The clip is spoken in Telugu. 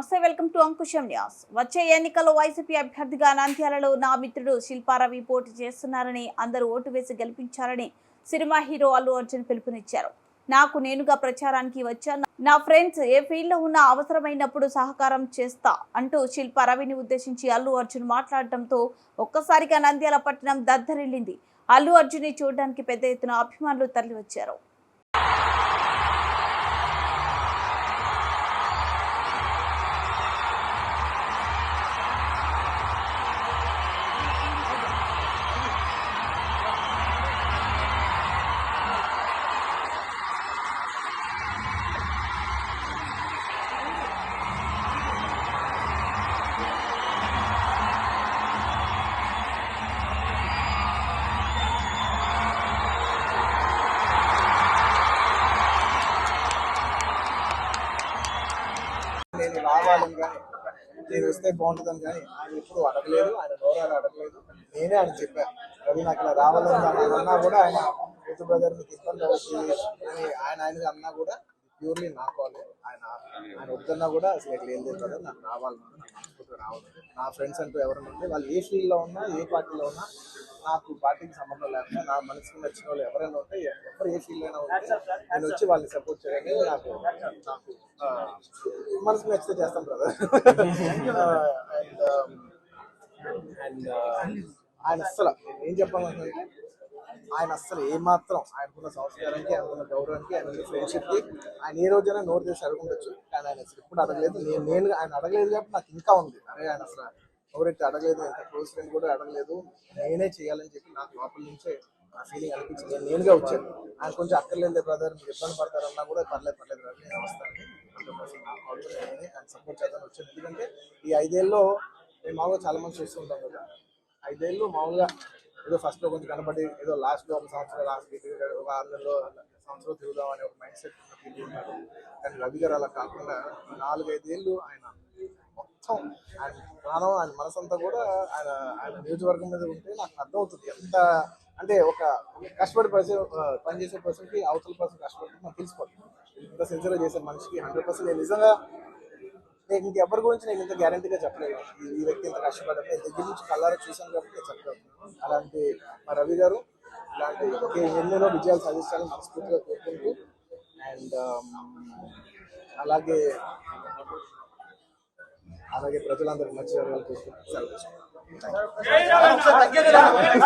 మస్సె వెల్కమ్ టు అంకుశం న్యాస్. వచ్చే ఎన్నికల్లో వైసీపీ అభ్యర్థిగా నంద్యాలలో నా మిత్రుడు శిల్పారవి పోటీ చేస్తున్నారని అందరూ ఓటు వేసి గెలిపించారని సినిమా హీరో అల్లు అర్జున్ పిలుపునిచ్చారు. నాకు నేనుగా ప్రచారానికి వచ్చాను. నా ఫ్రెండ్స్ ఏ ఫీల్డ్లో ఉన్నా అవసరమైనప్పుడు సహకారం చేస్తా అంటూ శిల్ప రవిని ఉద్దేశించి అల్లు అర్జున్ మాట్లాడటంతో ఒక్కసారిగా నంద్యాల పట్టణం దద్దరిల్లింది. అల్లు అర్జున్ని చూడడానికి పెద్ద ఎత్తున అభిమానులు తరలివచ్చారు. అడగడం కానీ నేను వస్తే బాగుంటుందని కానీ ఆయన ఎప్పుడు అడగలేదు ఆయన నోరాలు అడగలేదు. నేనే ఆయన చెప్పాను రవి నాకు ఇలా రావాలని అని. అన్నా కూడా ఆయన యూత్ బ్రదర్ మీకు ఇబ్బంది అవుతుంది అని ఆయన ఆయన అన్నా కూడా ప్యూర్లీ నా కాల్. ఆయన వద్దన్నా కూడా అసలు ఇట్లా ఏం లేదు నాకు రావాలి నాకు మనస్ఫూర్తిగా రావాలి నా ఫ్రెండ్స్ అంటూ ఎవరైనా ఉంటే వాళ్ళు ఏ ఫీల్డ్లో ఉన్నా ఏ పార్టీలో ఉన్నా నాకు పార్టీకి సంబంధం లేకుండా నా మనసుకు నచ్చిన వాళ్ళు ఎవరైనా ఉంటే ఎవరు ఏ ఫీల్డ్ అయినా ఉంటే నేను వచ్చి వాళ్ళని సపోర్ట్ చేయడానికి నాకు మనసుకు నచ్చితే చేస్తాం బ్రదర్ అండ్ అండ్ ఆయన అస్సలు ఏం చెప్పాలనుకుంటే ఆయన అస్సలు ఏమాత్రం ఆయనకున్న సంస్కారానికి ఆయనకున్న గౌరవానికి ఆయన ఫ్రెండ్షిప్కి ఆయన ఏ రోజైనా నోరు చేసి అడుగుండొచ్చు. కానీ ఆయన అసలు ఎప్పుడు అడగలేదు. నేను నేను ఆయన అడగలేదు కాబట్టి నాకు ఇంకా ఉంది. అరే ఆయన అసలు ఎవరైతే అడగలేదు ఎంత క్లోజ్ ఫ్రెండ్ కూడా అడగలేదు నేనే చేయాలని చెప్పి నాకు లోపల నుంచే ఆ ఫీలింగ్ అనిపించింది. నేను నేనుగా వచ్చాను. ఆయన కొంచెం అక్కర్లేదు బ్రదర్ మీరు ఇబ్బంది పడతారన్నా కూడా పర్లేదు పర్లేదు బ్రదర్ నేను వస్తాను. నాకు ఆయన సపోర్ట్ చేద్దాం వచ్చాను. ఎందుకంటే ఈ ఐదేళ్ళలో మేము మామూలుగా చాలా మంది చూస్తుంటాం కదా. ఐదేళ్ళు మామూలుగా ఏదో ఫస్ట్లో కొంచెం కనబడి ఏదో లాస్ట్లో ఒక సంవత్సరం లాస్ట్ ఒక ఆరు నెలలో సంవత్సరం తిరుగుదాం అనే ఒక మైండ్ సెట్ ఉన్నారు. కానీ రవి గారు అలా కాకుండా నాలుగైదేళ్ళు ఆయన మొత్తం ఆయన ప్రాణం ఆయన మనసంతా కూడా ఆయన ఆయన నియోజకవర్గం మీద ఉంటే నాకు అర్థమవుతుంది ఎంత అంటే ఒక కష్టపడి పర్సన్ పనిచేసే పర్సన్కి అవతల పర్సన్ కష్టపడి మనం తెలుసుకోవాలి. ఇంత సిన్సియర్గా చేసే మనిషికి హండ్రెడ్ పర్సెంట్ నేను నిజంగా నేను ఇంక ఎవరి గురించి నేను ఇంత గ్యారంటీగా చెప్పలేదు. ఈ- వ్యక్తి ఇంత కష్టపడటం దగ్గర నుంచి కళ్ళారా చూశాను కాబట్టి చెప్పలేదు. అలాంటి మా రవి గారు ఇలాంటి ఎన్నెన్నో విజయాలు సాధిస్తారని మనస్ఫూర్తిగా కోరుకుంటూ అండ్ um, అలాగే అలాగే ప్రజలందరూ మంచి జరగాలని కోరుకుంటూ సెలవు